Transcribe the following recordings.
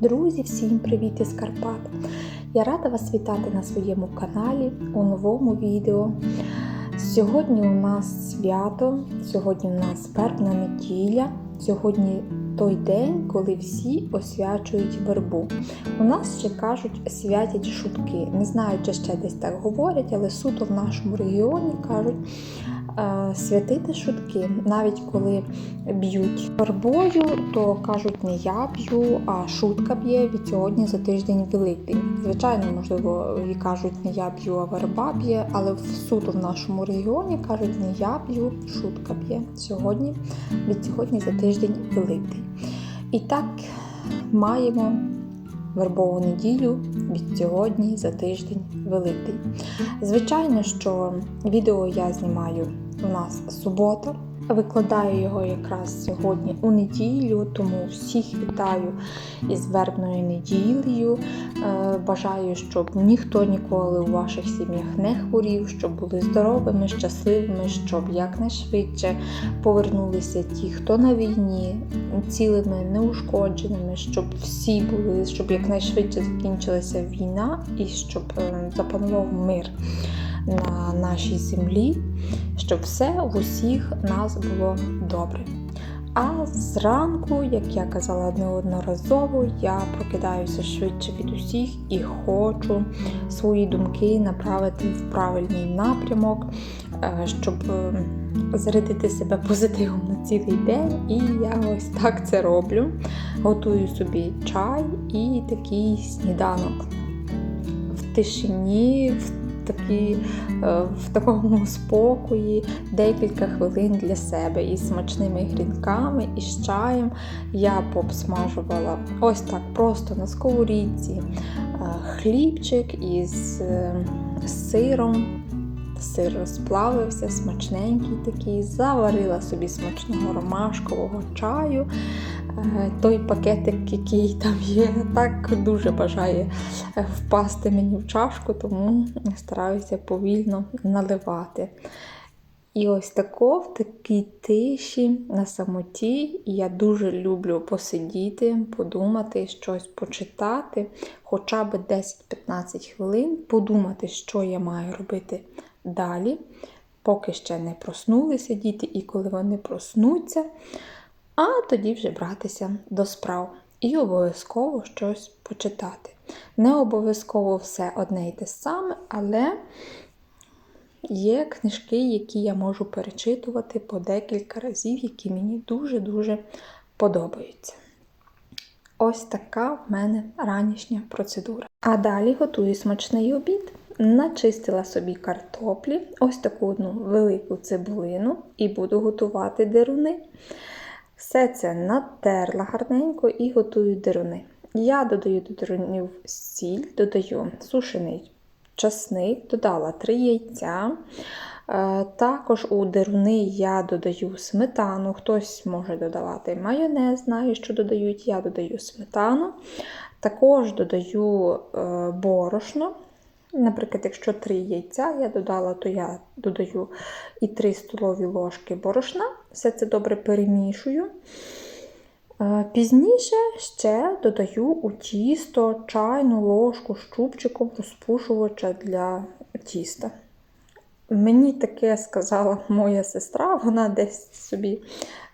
Друзі, всім привіт із Карпат! Я рада вас вітати на своєму каналі у новому відео. Сьогодні у нас свято, сьогодні у нас вербна неділя, сьогодні той день, коли всі освячують вербу. У нас ще кажуть святять шутки. Не знаю, чи ще десь так говорять, але суто в нашому регіоні кажуть святити шутки. Навіть коли б'ють вербою, то кажуть не я б'ю, а шутка б'є від сьогодні за тиждень великий. Звичайно, можливо, і кажуть не я б'ю, а верба б'є, але в суто в нашому регіоні кажуть не я б'ю, шутка б'є. Сьогодні від сьогодні за тиждень великий. І так маємо вербову неділю від сьогодні за тиждень великий. Звичайно, що відео я знімаю у нас субота. Викладаю його якраз сьогодні у неділю, тому всіх вітаю із вербною неділею. Е, Бажаю, щоб ніхто ніколи у ваших сім'ях не хворів, щоб були здоровими, щасливими, щоб якнайшвидше повернулися ті, хто на війні, цілими, неушкодженими, щоб всі були, щоб якнайшвидше закінчилася війна і щоб е, запанував мир на нашій землі, щоб все в усіх нас було добре. А зранку, як я казала неодноразово, я прокидаюся швидше від усіх і хочу свої думки направити в правильний напрямок, е, щоб е, зарядити себе позитивом на цілий день. І я ось так це роблю. Готую собі чай і такий сніданок в тишині. в такі, е, в такому спокої декілька хвилин для себе із смачними грінками, і з чаєм я пообсмажувала ось так просто на сковорідці е, хлібчик із е, сиром. Сир розплавився, смачненький такий, заварила собі смачного ромашкового чаю. Той пакетик, який там є, так дуже бажає впасти мені в чашку, тому стараюся повільно наливати. І ось тако в такій тиші на самоті я дуже люблю посидіти, подумати, щось почитати, хоча б 10-15 хвилин, подумати, що я маю робити далі, поки ще не проснулися діти, і коли вони проснуться, а тоді вже братися до справ. І обов'язково щось почитати. Не обов'язково все одне й те саме, але є книжки, які я можу перечитувати по декілька разів, які мені дуже-дуже подобаються. Ось така в мене ранішня процедура. А далі готую смачний обід. Начистила собі картоплі, ось таку одну велику цибулину, і буду готувати деруни. Все це натерла гарненько і готую деруни. Я додаю до дерунів сіль, додаю сушений часник, додала 3 яйця. Е, також у деруни я додаю сметану, хтось може додавати майонез, знаю, що додають, я додаю сметану. Також додаю е, борошно. Наприклад, якщо 3 яйця я додала, то я додаю і 3 столові ложки борошна. Все це добре перемішую. Е, пізніше ще додаю у тісто чайну ложку з чубчиком розпушувача для тіста. Мені таке сказала моя сестра, вона десь собі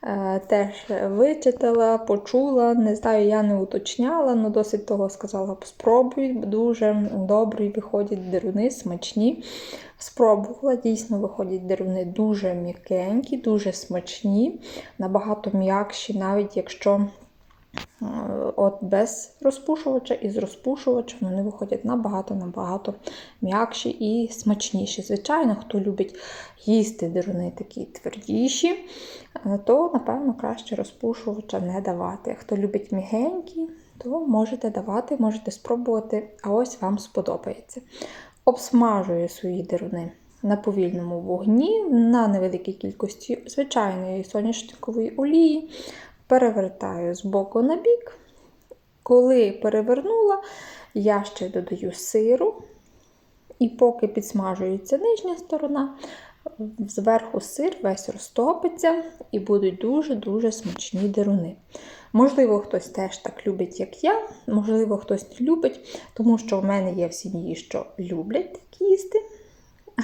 е, теж вичитала, почула. Не знаю, я не уточняла, але досить того сказала: спробуй, дуже добрі виходять деруни, смачні. Спробувала, дійсно, виходять деруни дуже м'якенькі, дуже смачні, набагато м'якші, навіть якщо от без розпушувача і з розпушувачем вони виходять набагато-набагато м'якші і смачніші. Звичайно, хто любить їсти деруни такі твердіші, е, то, напевно, краще розпушувача не давати. Хто любить мігенькі, то можете давати, можете спробувати, а ось вам сподобається. Обсмажую свої деруни. На повільному вогні, на невеликій кількості звичайної соняшникової олії, перевертаю з боку на бік. Коли перевернула, я ще додаю сиру, і поки підсмажується нижня сторона, зверху сир весь розтопиться і будуть дуже-дуже смачні деруни. Можливо, хтось теж так любить, як я, можливо, хтось не любить, тому що в мене є в сім'ї, що люблять так їсти,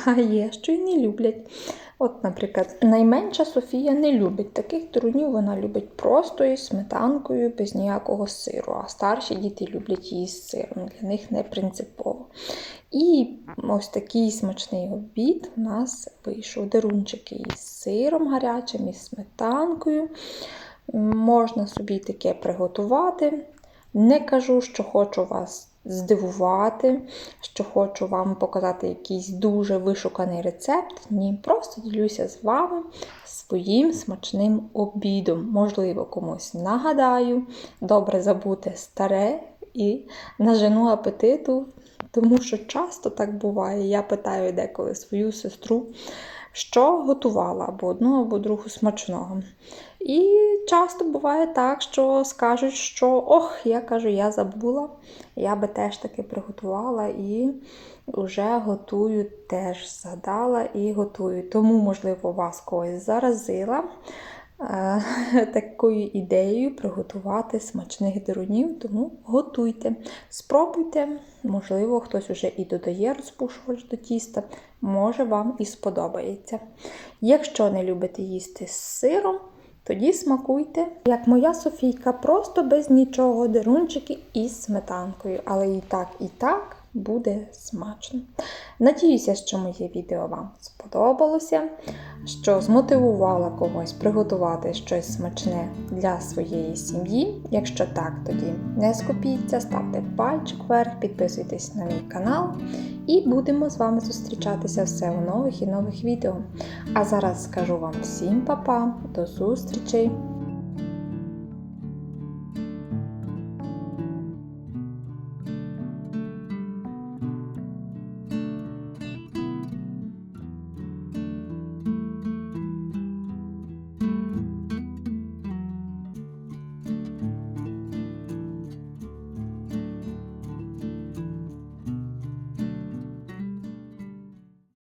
а є, що й не люблять. От, наприклад, найменша Софія не любить таких дурнів, вона любить просто із сметанкою, без ніякого сиру. А старші діти люблять її з сиром, для них не принципово. І ось такий смачний обід у нас вийшов. Дерунчики із сиром гарячим, із сметанкою. Можна собі таке приготувати. Не кажу, що хочу вас здивувати, що хочу вам показати якийсь дуже вишуканий рецепт. Ні, просто ділюся з вами своїм смачним обідом. Можливо, комусь нагадаю, добре забути старе і нажену апетиту, тому що часто так буває. Я питаю деколи свою сестру, що готувала або одного, або другу смачного. І часто буває так, що скажуть, що ох, я кажу, я забула, я би теж таки приготувала і вже готую, теж згадала і готую. Тому, можливо, вас когось заразила такою ідеєю приготувати смачних дерунів, тому готуйте. Спробуйте, можливо, хтось вже і додає розпушувач до тіста, може вам і сподобається. Якщо не любите їсти з сиром, тоді смакуйте, як моя Софійка, просто без нічого, дерунчики із сметанкою. Але і так, і так буде смачно. Надіюся, що моє відео вам сподобалося, що змотивувала когось приготувати щось смачне для своєї сім'ї. Якщо так, тоді не скупіться, ставте пальчик вверх, підписуйтесь на мій канал. І будемо з вами зустрічатися все у нових і нових відео. А зараз скажу вам всім па-па, до зустрічей!